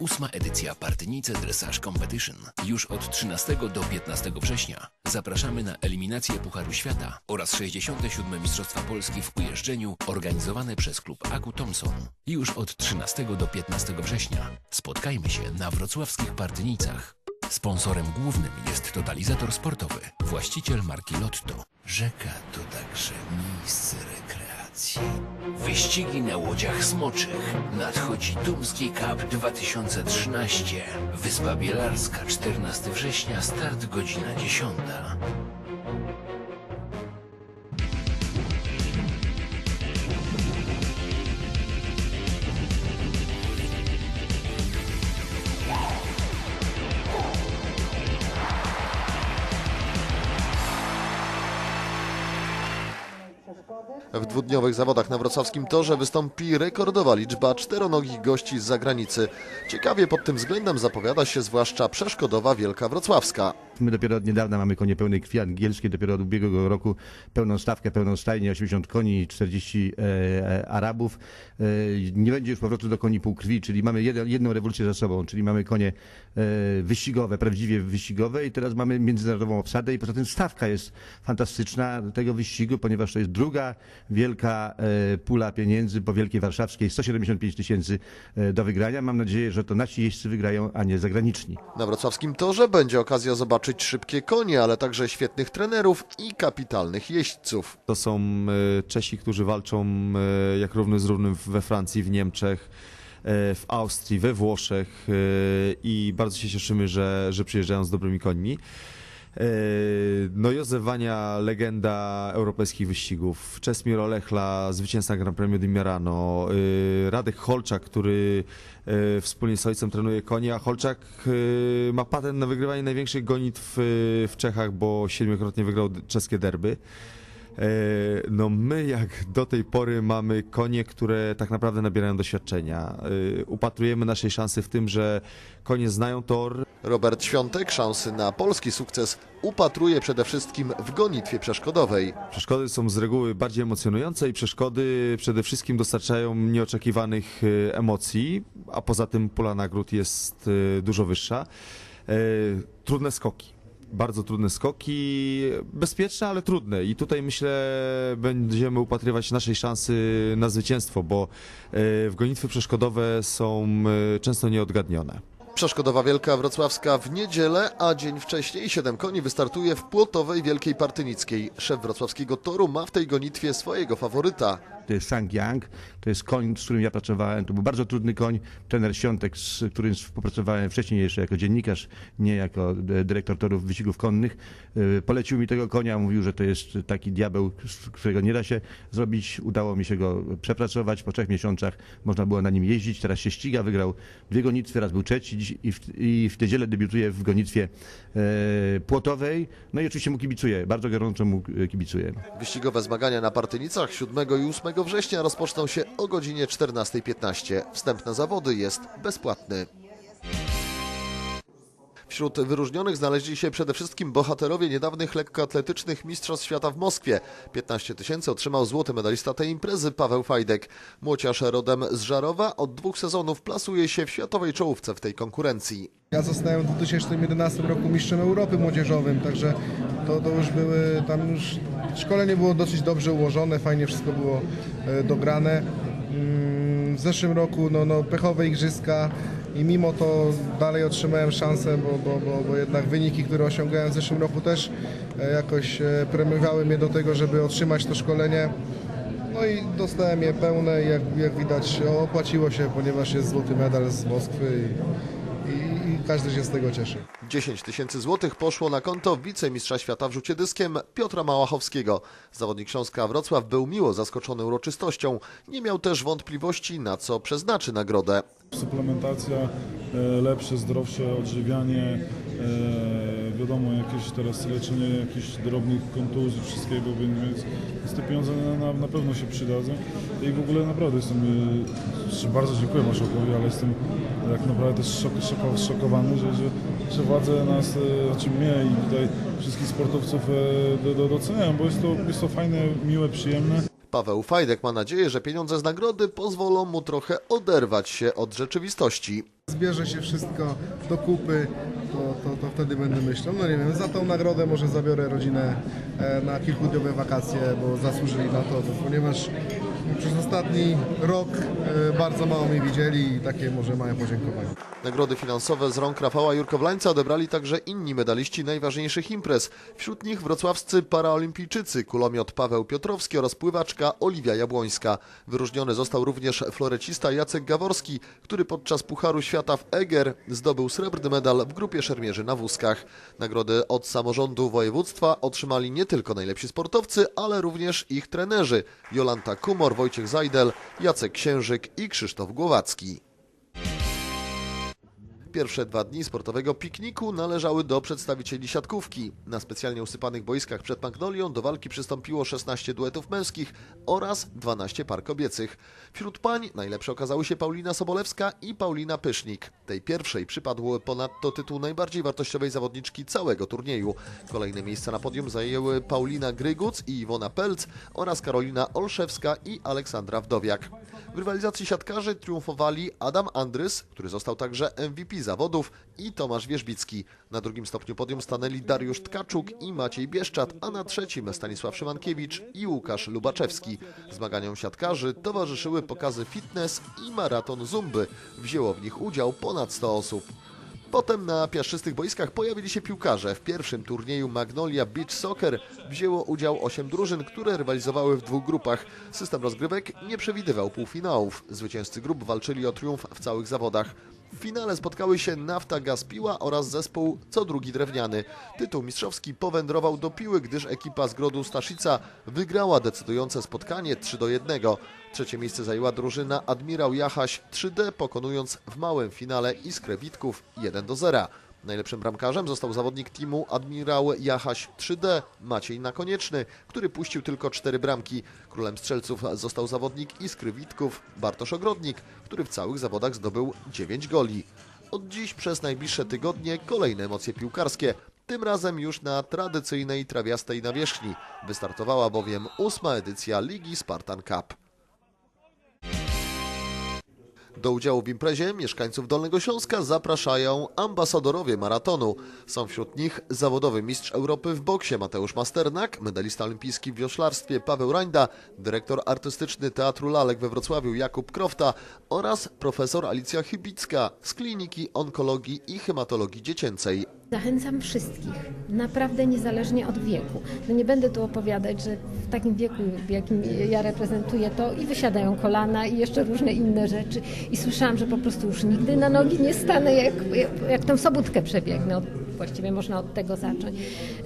Ósma edycja Partynice Dressage Competition. Już od 13 do 15 września. Zapraszamy na eliminację Pucharu Świata oraz 67. Mistrzostwa Polski w ujeżdżeniu organizowane przez klub Aku Thompson. Już od 13 do 15 września. Spotkajmy się na wrocławskich Partynicach. Sponsorem głównym jest Totalizator Sportowy, właściciel marki Lotto. Rzeka to także miejsce Wyścigi na łodziach smoczych. Nadchodzi Tumski Cup 2013. Wyspa Bielarska, 14 września, start godzina 10. W dwudniowych zawodach na wrocławskim torze wystąpi rekordowa liczba czteronogich gości z zagranicy. Ciekawie pod tym względem zapowiada się zwłaszcza przeszkodowa Wielka Wrocławska. My dopiero od niedawna mamy konie pełnej krwi angielskie, dopiero od ubiegłego roku pełną stawkę, pełną stajnię, 80 koni, 40 e, e, Arabów. E, nie będzie już powrotu do koni półkrwi, czyli mamy jeden, jedną rewolucję za sobą, czyli mamy konie e, wyścigowe, prawdziwie wyścigowe i teraz mamy międzynarodową obsadę i poza tym stawka jest fantastyczna tego wyścigu, ponieważ to jest druga wielka e, pula pieniędzy po Wielkiej Warszawskiej, 175 tysięcy e, do wygrania. Mam nadzieję, że to nasi jeźdźcy wygrają, a nie zagraniczni. Na wrocławskim torze będzie okazja zobaczyć szybkie konie, ale także świetnych trenerów i kapitalnych jeźdźców. To są e, Czesi, którzy walczą jak równy z równym we Francji, w Niemczech, w Austrii, we Włoszech i bardzo się cieszymy, że, że przyjeżdżają z dobrymi końmi. E, No Józef Wania, legenda europejskich wyścigów, Czesmir Olechla, zwycięzca Grand Premio di e, Radek Holczak, który e, wspólnie z ojcem trenuje konie, a Holczak ma patent na wygrywanie największych gonitw w Czechach, bo siedmiokrotnie wygrał czeskie derby. E, No my jak do tej pory mamy konie, które tak naprawdę nabierają doświadczenia. E, Upatrujemy naszej szansy w tym, że konie znają tor, Robert Świątek szansy na polski sukces upatruje przede wszystkim w gonitwie przeszkodowej. Przeszkody są z reguły bardziej emocjonujące i przeszkody przede wszystkim dostarczają nieoczekiwanych e, emocji, a poza tym pula nagród jest dużo wyższa. Trudne skoki. Bardzo trudne skoki, bezpieczne, ale trudne. I tutaj myślę, będziemy upatrywać naszej szansy na zwycięstwo, bo e, w gonitwy przeszkodowe są e, często nieodgadnione. Przeszkodowa Wielka Wrocławska w niedzielę, a dzień wcześniej siedem koni wystartuje w Płotowej Wielkiej Partynickiej. Szef wrocławskiego toru ma w tej gonitwie swojego faworyta. To jest Sang Yang, to jest koń, z którym ja pracowałem. To był bardzo trudny koń. Trener Świątek, z którym współpracowałem wcześniej jeszcze jako dziennikarz, nie jako e, dyrektor torów wyścigów konnych, e, polecił mi tego konia. Mówił, że to jest taki diabeł, którego nie da się zrobić. Udało mi się go przepracować. Po trzech miesiącach można było na nim jeździć. Teraz się ściga, wygrał dwie gonitwy, raz był trzeci i w, i w niedzielę debiutuje w gonitwie e, płotowej. No i oczywiście mu kibicuję, bardzo gorąco mu e, kibicuję. Wyścigowe zmagania na Partynicach 7 i 8 września rozpoczną się o godzinie 14.15. Wstęp na zawody jest bezpłatny. Wśród wyróżnionych znaleźli się przede wszystkim bohaterowie niedawnych lekkoatletycznych Mistrzostw Świata w Moskwie. 15 tysięcy otrzymał złoty medalista tej imprezy Paweł Fajdek. Młociarz rodem z Żarowa od dwóch sezonów plasuje się w światowej czołówce w tej konkurencji. Ja zostałem w 2011 roku mistrzem Europy młodzieżowym, także to, to już były, tam już szkolenie było dosyć dobrze ułożone, fajnie wszystko było e, dograne. Mm, W zeszłym roku no, no, pechowe igrzyska i mimo to dalej otrzymałem szansę, bo, bo, bo, bo jednak wyniki, które osiągałem w zeszłym roku też e, jakoś e, premiowały mnie do tego, żeby otrzymać to szkolenie. No i dostałem je pełne jak, jak widać opłaciło się, ponieważ jest złoty medal z Moskwy i każdy się z tego cieszy. 10 tysięcy złotych poszło na konto wicemistrza świata w rzucie dyskiem Piotra Małachowskiego. Zawodnik Śląska Wrocław był miło zaskoczony uroczystością. Nie miał też wątpliwości, na co przeznaczy nagrodę. Suplementacja, e, lepsze, zdrowsze odżywianie, e, wiadomo, jakieś teraz leczenie jakichś drobnych kontuzji, wszystkiego, więc, więc te pieniądze na, na, pewno się przydadzą. I w ogóle naprawdę jestem, e, bardzo dziękuję Marszałkowi, ale jestem tak naprawdę też szok, szoko, zszokowany, że, że, że władze nas, e, znaczy mnie i tutaj wszystkich sportowców e, do, do, doceniają, bo jest to, jest to fajne, miłe, przyjemne. Paweł Fajdek ma nadzieję, że pieniądze z nagrody pozwolą mu trochę oderwać się od rzeczywistości. Zbierze się wszystko do kupy, to, to, to wtedy będę myślał, no nie wiem, za tą nagrodę może zabiorę rodzinę e, na kilkudniowe wakacje, bo zasłużyli na to, ponieważ przez ostatni rok e, bardzo mało mnie widzieli i takie może małe podziękowanie. Nagrody finansowe z rąk Rafała Jurkowlańca odebrali także inni medaliści najważniejszych imprez. Wśród nich wrocławscy paraolimpijczycy, kulomiot Paweł Piotrowski oraz pływaczka Oliwia Jabłońska. Wyróżniony został również florecista Jacek Gaworski, który podczas Pucharu Świata w Eger zdobył srebrny medal w grupie szermierzy na wózkach. Nagrody od samorządu województwa otrzymali nie tylko najlepsi sportowcy, ale również ich trenerzy Jolanta Kumor, Wojciech Zajdel, Jacek Księżyk i Krzysztof Głowacki. Pierwsze dwa dni sportowego pikniku należały do przedstawicieli siatkówki. Na specjalnie usypanych boiskach przed Magnolią do walki przystąpiło 16 duetów męskich oraz 12 par kobiecych. Wśród pań najlepsze okazały się Paulina Sobolewska i Paulina Pysznik. Tej pierwszej przypadł ponadto tytuł najbardziej wartościowej zawodniczki całego turnieju. Kolejne miejsca na podium zajęły Paulina Gryguc i Iwona Pelc oraz Karolina Olszewska i Aleksandra Wdowiak. W rywalizacji siatkarzy triumfowali Adam Andrys, który został także MVP zawodów i Tomasz Wierzbicki. Na drugim stopniu podium stanęli Dariusz Tkaczuk i Maciej Bieszczat, a na trzecim Stanisław Szymankiewicz i Łukasz Lubaczewski. Zmaganiom siatkarzy towarzyszyły pokazy fitness i maraton zumby. Wzięło w nich udział ponad 100 osób. Potem na piaszczystych boiskach pojawili się piłkarze. W pierwszym turnieju Magnolia Beach Soccer wzięło udział 8 drużyn, które rywalizowały w dwóch grupach. System rozgrywek nie przewidywał półfinałów. Zwycięzcy grup walczyli o triumf w całych zawodach. W finale spotkały się Nafta Gaz Piła oraz zespół Co Drugi Drewniany. Tytuł mistrzowski powędrował do Piły, gdyż ekipa z Grodu Staszica wygrała decydujące spotkanie 3 do 1. Trzecie miejsce zajęła drużyna Admirał Jachaś 3D, pokonując w małym finale Iskrę Witków 1 do 0. Najlepszym bramkarzem został zawodnik teamu Admirał Jachaś 3D Maciej Nakonieczny, który puścił tylko cztery bramki. Królem strzelców został zawodnik Iskry Witków Bartosz Ogrodnik, który w całych zawodach zdobył 9 goli. Od dziś przez najbliższe tygodnie kolejne emocje piłkarskie. Tym razem już na tradycyjnej trawiastej nawierzchni. Wystartowała bowiem ósma edycja Ligi Spartan Cup. Do udziału w imprezie mieszkańców Dolnego Śląska zapraszają ambasadorowie maratonu. Są wśród nich zawodowy mistrz Europy w boksie Mateusz Masternak, medalista olimpijski w wioślarstwie Paweł Rańda, dyrektor artystyczny Teatru Lalek we Wrocławiu Jakub Krofta oraz profesor Alicja Chybicka z Kliniki Onkologii i Hematologii Dziecięcej. Zachęcam wszystkich, naprawdę niezależnie od wieku. No nie będę tu opowiadać, że w takim wieku, w jakim ja reprezentuję, to i wysiadają kolana i jeszcze różne inne rzeczy. I słyszałam, że po prostu już nigdy na nogi nie stanę, jak, jak, jak tą sobótkę przebiegnę. Właściwie można od tego zacząć.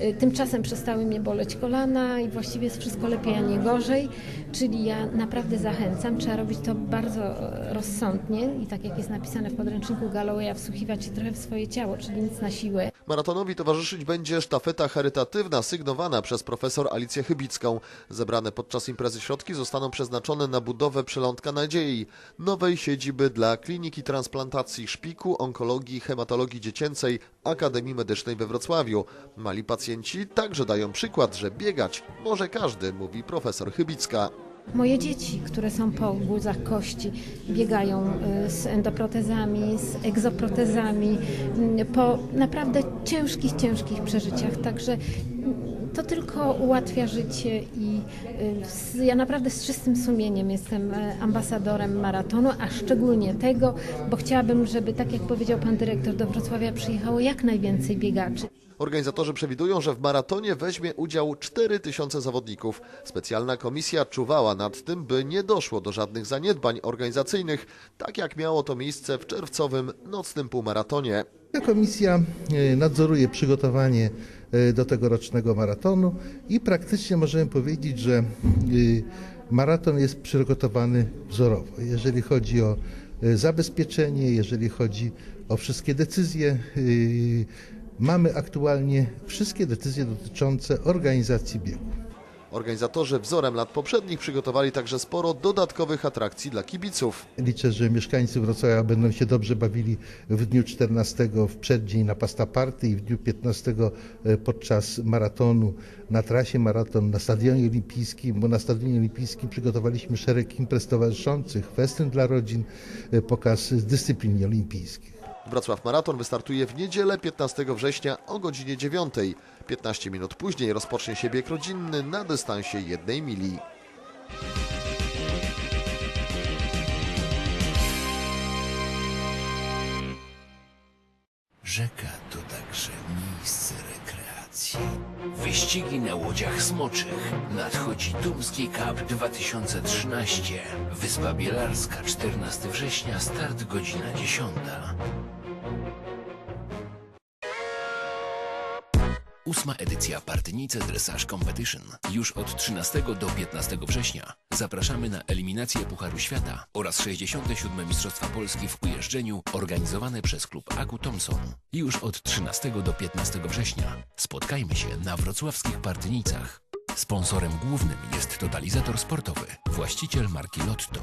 Y, Tymczasem przestały mnie boleć kolana i właściwie jest wszystko lepiej, a nie gorzej. Czyli ja naprawdę zachęcam, trzeba robić to bardzo e, rozsądnie i tak jak jest napisane w podręczniku Gallowaya, wsłuchiwać się trochę w swoje ciało, czyli nic na siłę. Maratonowi towarzyszyć będzie sztafeta charytatywna sygnowana przez profesor Alicję Chybicką. Zebrane podczas imprezy środki zostaną przeznaczone na budowę Przelądka Nadziei, nowej siedziby dla Kliniki Transplantacji Szpiku, Onkologii Hematologii Dziecięcej Akademii Medycznej we Wrocławiu. Mali pacjenci także dają przykład, że biegać może każdy, mówi profesor Chybicka. Moje dzieci, które są po guzach kości, biegają y, z endoprotezami, z egzoprotezami, y, po naprawdę ciężkich, ciężkich przeżyciach. Także to tylko ułatwia życie i ja naprawdę z czystym sumieniem jestem e, ambasadorem maratonu, a szczególnie tego, bo chciałabym, żeby tak jak powiedział pan dyrektor, do Wrocławia przyjechało jak najwięcej biegaczy. Organizatorzy przewidują, że w maratonie weźmie udział 4000 zawodników. Specjalna komisja czuwała nad tym, by nie doszło do żadnych zaniedbań organizacyjnych, tak jak miało to miejsce w czerwcowym nocnym półmaratonie. Komisja e, nadzoruje przygotowanie e, do tegorocznego maratonu i praktycznie możemy powiedzieć, że e, maraton jest przygotowany wzorowo. Jeżeli chodzi o zabezpieczenie, jeżeli chodzi o wszystkie decyzje, mamy aktualnie wszystkie decyzje dotyczące organizacji biegu. Organizatorzy wzorem lat poprzednich przygotowali także sporo dodatkowych atrakcji dla kibiców. Liczę, że mieszkańcy Wrocławia będą się dobrze bawili w dniu 14 w przeddzień na Pasta Party i w dniu 15 podczas maratonu na trasie maraton na Stadionie Olimpijskim, bo na Stadionie Olimpijskim przygotowaliśmy szereg imprez towarzyszących, festyn dla rodzin, e, pokaz dyscyplin olimpijskich. Wrocław Maraton wystartuje w niedzielę 15 września o godzinie 9. 15 minut później rozpocznie się bieg rodzinny na dystansie jednej mili. Rzeka to także miejsce rekreacji. Wyścigi na łodziach smoczych. Nadchodzi Tumski Cup 2013. Wyspa Bielarska, 14 września, start godzina 10. Ósma edycja Partynice Dressage Competition. Już od 13 do 15 września. Zapraszamy na eliminację Pucharu Świata oraz 67. Mistrzostwa Polski w ujeżdżeniu organizowane przez klub Aku Thompson. Już od 13 do 15 września. Spotkajmy się na wrocławskich Partynicach. Sponsorem głównym jest totalizator sportowy, właściciel marki Lotto.